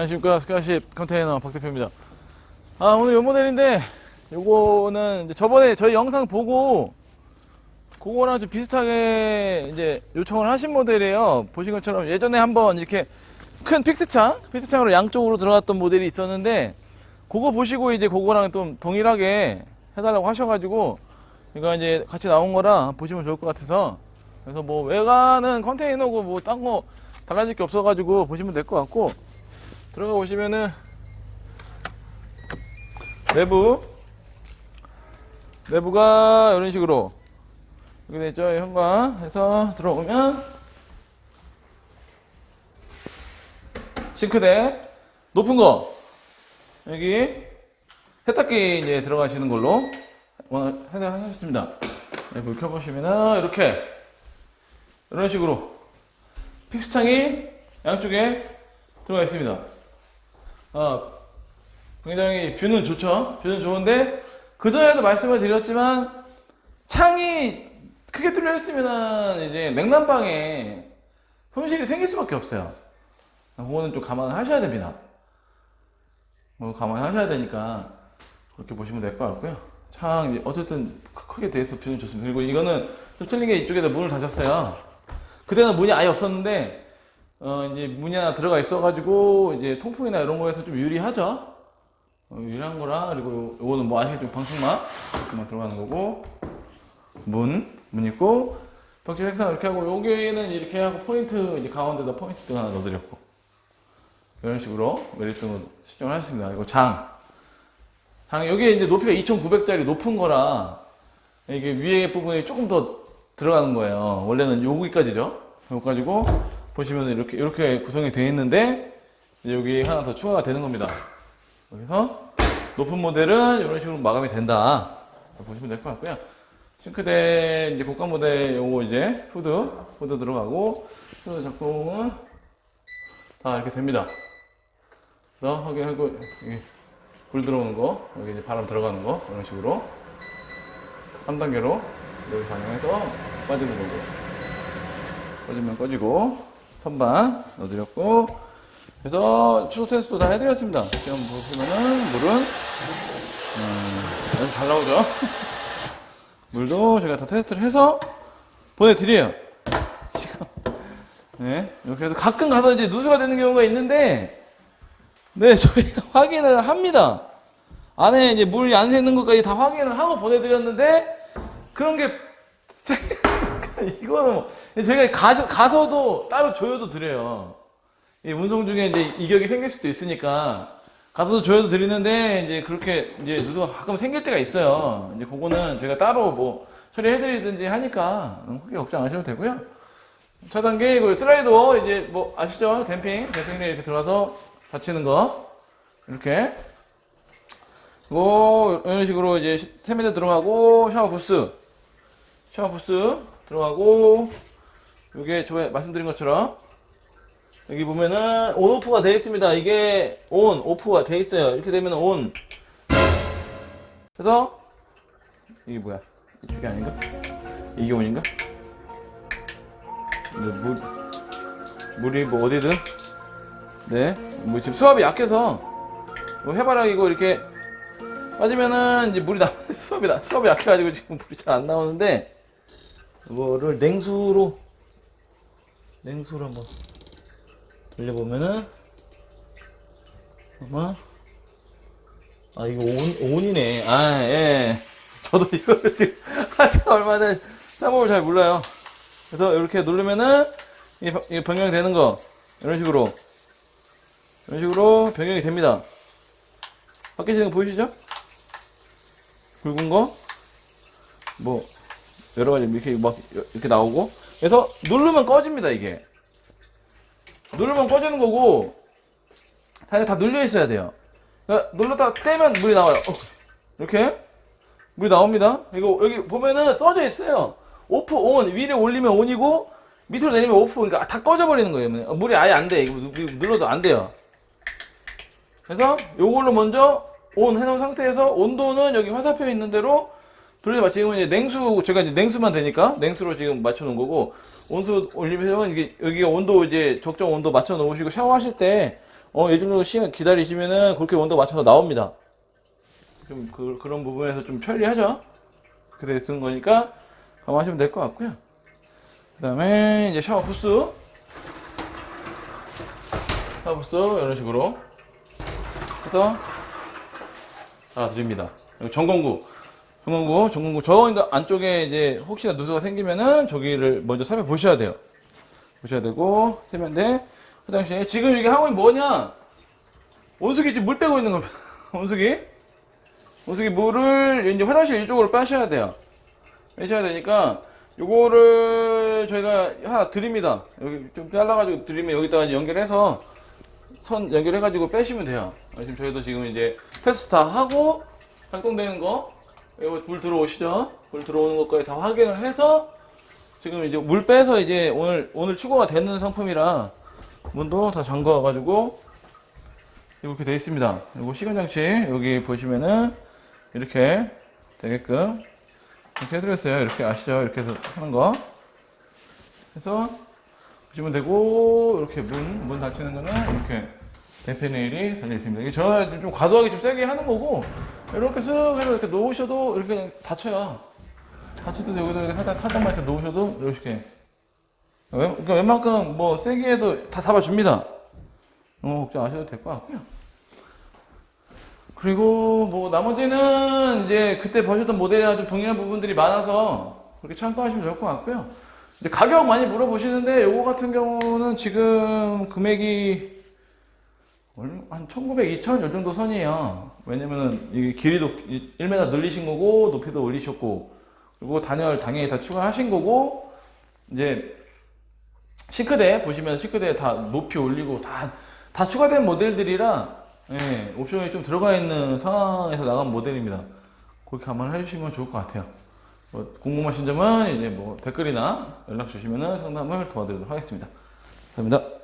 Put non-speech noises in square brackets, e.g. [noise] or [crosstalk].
안녕하십니까 스카이십 컨테이너 박 대표입니다. 아 오늘 요 모델인데 요거는 저번에 저희 영상 보고 그거랑 좀 비슷하게 이제 요청을 하신 모델이에요. 보신 것처럼 예전에 한번 이렇게 큰 픽스창, 픽스창으로 양쪽으로 들어갔던 모델이 있었는데 그거 보시고 이제 그거랑 좀 동일하게 해달라고 하셔가지고 이거 이제 같이 나온 거라 보시면 좋을 것 같아서 그래서 뭐 외관은 컨테이너고 뭐 딴 거 달라질 게 없어가지고 보시면 될 것 같고 들어가 보시면은 내부 내부가 이런 식으로 이렇게 되죠 현관에서 들어오면 싱크대 높은 거 여기 세탁기 이제 들어가시는 걸로 오늘 해당하셨습니다. 네, 불 켜보시면은 이렇게 이런 식으로 픽스창이 양쪽에 들어가 있습니다. 아, 굉장히 뷰는 좋죠. 뷰는 좋은데 그 전에도 말씀을 드렸지만 창이 크게 뚫려 있으면 이제 냉난방에 손실이 생길 수밖에 없어요. 그거는 좀 감안하셔야 됩니다. 뭐 감안하셔야 되니까 그렇게 보시면 될 것 같고요. 창 어쨌든 크- 크게 돼서 뷰는 좋습니다. 그리고 이거는 좀 틀린 게 이쪽에다 문을 닫았어요. 그때는 문이 아예 없었는데 어 이제 문이 하나 들어가 있어가지고 이제 통풍이나 이런 거에서 좀 유리하죠. 어, 유리한 거라 그리고 요- 요거는 뭐 아시겠지만 방충망 이렇게만 들어가는 거고 문, 문 있고 벽지 색상 이렇게 하고 여기는 이렇게 하고 포인트 이제 가운데다 포인트 등 하나 넣어드렸고 이런 식으로 메리트로 시정을 하셨습니다. 이거 장. 장, 여기에 이제 높이가 2,900짜리 높은 거라 이게 위에 부분이 조금 더 들어가는 거예요. 원래는 여기까지죠. 여기까지고 보시면 이렇게 이렇게 구성이 되어 있는데 여기 하나 더 추가가 되는 겁니다. 여기서 높은 모델은 이런 식으로 마감이 된다. 보시면 될 것 같고요. 싱크대 이제 고가 모델 요거 이제 후드 후드 들어가고 후드 작동은 다 이렇게 됩니다. 너 확인하고 불 들어오는 거 여기 이제 바람 들어가는 거 이런 식으로 3단계로 여기 반영해서 빠지는 거고 꺼지면 꺼지고 선반 넣어드렸고 그래서 추소 테스트도 다 해드렸습니다. 지금 보시면은 물은 음, 아주 잘 나오죠. [laughs] 물도 제가 다 테스트를 해서 보내드려요. 지금 네 이렇게 해서 가끔 가서 이제 누수가 되는 경우가 있는데 네 저희가 [laughs] 확인을 합니다. 안에 이제 물이 안 새는 것까지 다 확인을 하고 보내드렸는데 그런 게 [laughs] [laughs] 이거는 뭐 저희가 가서, 가서도 따로 조여도 드려요. 이 운송 중에 이제 이격이 생길 수도 있으니까 가서도 조여도 드리는데 이제 그렇게 이제 누수가 가끔 생길 때가 있어요. 이제 그거는 저희가 따로 뭐 처리해드리든지 하니까 크게 걱정 안 하셔도 되고요. 차단기 그 슬라이더 이제 뭐 아시죠? 댐핑 댐핑에 이렇게 들어가서 닫히는 거 이렇게 그리고 이런 식으로 이제 세면대 들어가고 샤워 부스 샤워 부스 들어가고 이게 저번에 말씀드린 것처럼 여기 보면은 온 오프가 되어 있습니다. 이게 온 오프가 되어 있어요. 이렇게 되면 온. 그래서 이게 뭐야? 이쪽이 아닌가? 이게 온인가? 물 물이 뭐 어디든 네. 뭐 지금 수압이 약해서 뭐 해바라기고 이렇게 빠지면은 이제 물이 나 [laughs] 수압이 나 수압이 약해가지고 지금 물이 잘 안 나오는데 이거를 냉수로 냉수로 한번 돌려보면은 아마 아 이거 온 온이네. 아 예. 저도 이거를 지금 [laughs] 한지 얼마 전에 사법을 잘 몰라요. 그래서 이렇게 누르면은 이게 변경이 되는 거. 이런 식으로. 이런 식으로 변경이 됩니다. 밖에 지금 보이시죠? 굵은 거? 뭐 여러 가지 이렇게 막 이렇게 나오고 그래서 누르면 꺼집니다 이게 누르면 꺼지는 거고 다다 눌려 있어야 돼요. 그러니까 눌렀다 떼면 물이 나와요. 어, 이렇게 물이 나옵니다. 이거 여기 보면은 써져 있어요. 오프 온 위를 올리면 온이고 밑으로 내리면 오프 그러니까 다 꺼져 버리는 거예요. 물이 아예 안 돼. 이거 누- 눌러도 안 돼요. 그래서 요걸로 먼저 온 해놓은 상태에서 온도는 여기 화살표 있는 대로 돌려봐 지금은 이제 냉수 제가 이제 냉수만 되니까 냉수로 지금 맞춰 놓은 거고 온수 올리면서 이게 여기가 온도 이제 적정 온도 맞춰 놓으시고 샤워하실 때어 예정도 시간 기다리시면은 그렇게 온도 맞춰서 나옵니다. 좀 그, 그런 부분에서 좀 편리하죠. 그래 쓰는 거니까 감안하시면 될 것 같고요. 그다음에 이제 샤워 부스 샤워 부스 이런 식으로 해서 달아드립니다. 전공구 전공구, 전공구. 저 안쪽에 이제 혹시나 누수가 생기면은 저기를 먼저 살펴보셔야 돼요. 보셔야 되고, 세면대, 화장실. 지금 이게 하고 있는 뭐냐? 온수기 지금 물 빼고 있는 겁니다. [laughs] 온수기. 온수기 물을 이제 화장실 이쪽으로 빼셔야 돼요. 빼셔야 되니까, 요거를 저희가 하나 드립니다. 여기 좀 잘라가지고 드리면 여기다가 연결해서 선 연결해가지고 빼시면 돼요. 아, 지금 저희도 지금 이제 테스트 다 하고 작동되는 거, 이거 물 들어오시죠? 물 들어오는 것까지 다 확인을 해서 지금 이제 물 빼서 이제 오늘 오늘 출고가 되는 상품이라 문도 다 잠궈 가지고 이렇게 돼 있습니다. 그리고 시간 장치 여기 보시면은 이렇게 되게끔 이렇게 해드렸어요. 이렇게 아시죠? 이렇게 해서 하는 거. 그래서 보시면 되고 이렇게 문 문 닫히는 거는 이렇게 대패네일이 달려 있습니다. 이게 저는 좀 과도하게 좀 세게 하는 거고 이렇게 쓱 해서 이렇게 놓으셔도 이렇게 그냥 닫혀요. 닫혀도 여기다 이렇게 살짝 살짝만 이렇게 놓으셔도 이렇게 웬- 그러니까 웬만큼 뭐 세게 해도 다 잡아줍니다. 어, 걱정 안 하셔도 될 것 같고요. 그리고 뭐 나머지는 이제 그때 보셨던 모델이랑 좀 동일한 부분들이 많아서 그렇게 참고하시면 좋을 것 같고요. 가격 많이 물어보시는데 요거 같은 경우는 지금 금액이 한 1900, 2000 요 정도 선이에요. 왜냐면은 이게 길이도 1m 늘리신 거고 높이도 올리셨고 그리고 단열 당연히 다 추가하신 거고 이제 싱크대 보시면 싱크대 다 높이 올리고 다, 다 추가된 모델들이라 예, 옵션이 좀 들어가 있는 상황에서 나간 모델입니다. 그렇게 한번 해주시면 좋을 것 같아요. 뭐 궁금하신 점은 이제 뭐 댓글이나 연락 주시면 상담을 도와드리도록 하겠습니다. 감사합니다.